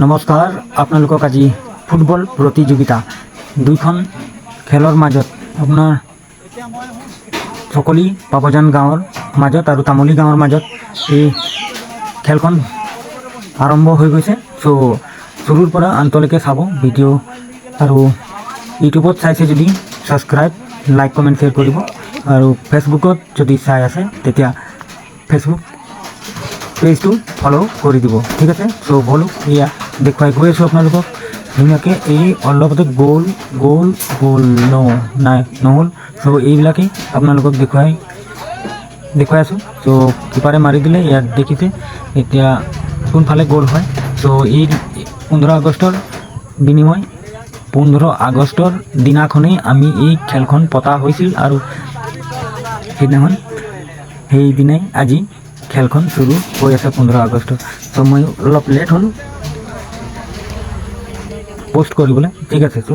নমস্কাৰ আপোনালোকক আজি ফুটবল প্ৰতিযোগিতা দুইখন খেলৰ মাজত আপোনাৰ চকলি পাপজান গাঁৱৰ মাজত আৰু তামুলী গাঁৱৰ মাজত এই খেলখন আৰম্ভ হৈ গৈছে। চ' শুৰুৰ পৰা আন্তলৈকে চাব ভিডিঅ' আৰু ইউটিউবত চাইছে যদি ছাবস্ক্ৰাইব লাইক কমেণ্ট শ্বেয়াৰ কৰিব। আৰু ফেচবুকত যদি চাই আছে, তেতিয়া ফেচবুক পেজটো ফ'ল' কৰি দিব ঠিক আছে? চ' ব'লো এয়া দেখুৱাই গৈ আছোঁ আপোনালোকক ধুনীয়াকৈ এই অলপতে গ'ল গ'ল গ'ল, ন, নাই, নহ'ল। চ' এইবিলাকেই আপোনালোকক দেখুৱাই দেখুৱাই আছোঁ চ' কিপাৰে মাৰি দিলে ইয়াত দেখিছে এতিয়া কোনফালে গ'ল হয়। চ' এই পোন্ধৰ আগষ্টৰ বিনিময় পোন্ধৰ আগষ্টৰ দিনাখনেই আমি এই খেলখন পতা হৈছিল আৰু সেইদিনাখন, সেইদিনাই আজি খেলখন চুৰু হৈ আছে পোন্ধৰ আগষ্টত চ' মই অলপ লেট হ'ল। পোষ্ট কৰিবলৈ। ঠিক আছে চ'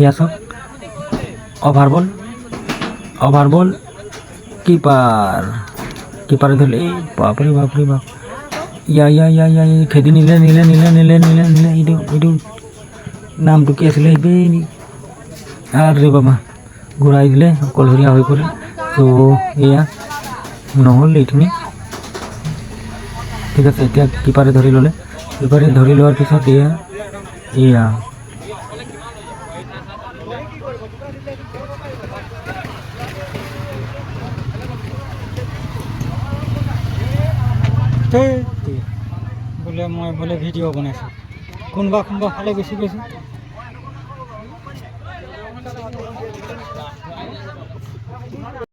এয়া চাওক over ball over ball keeper কিপাৰে ধৰিলে এই বাপৰে বাপৰে বাপ। ইয়া ইয়া ইয়া ইয়া ইয়া, খেদি নিলে নিলে নিলে নিলে নিলে নিলে এইটো এইটো। নামটো কি আছিলে এই আৰে বাবা। ঘূৰাই দিলে অকলশৰীয়া হৈ পৰিল ত' এয়া। নহ'ল এইখিনি। ঠিক আছে এতিয়া কিপাৰে ধৰি ল'লে। কিপাৰে ধৰি লোৱাৰ পিছত এয়া এয়া বোলে মই বোলে ভিডিঅ' বনাইছোঁ। কোনবা, কোনোবা ফালে গুচি গৈছোঁ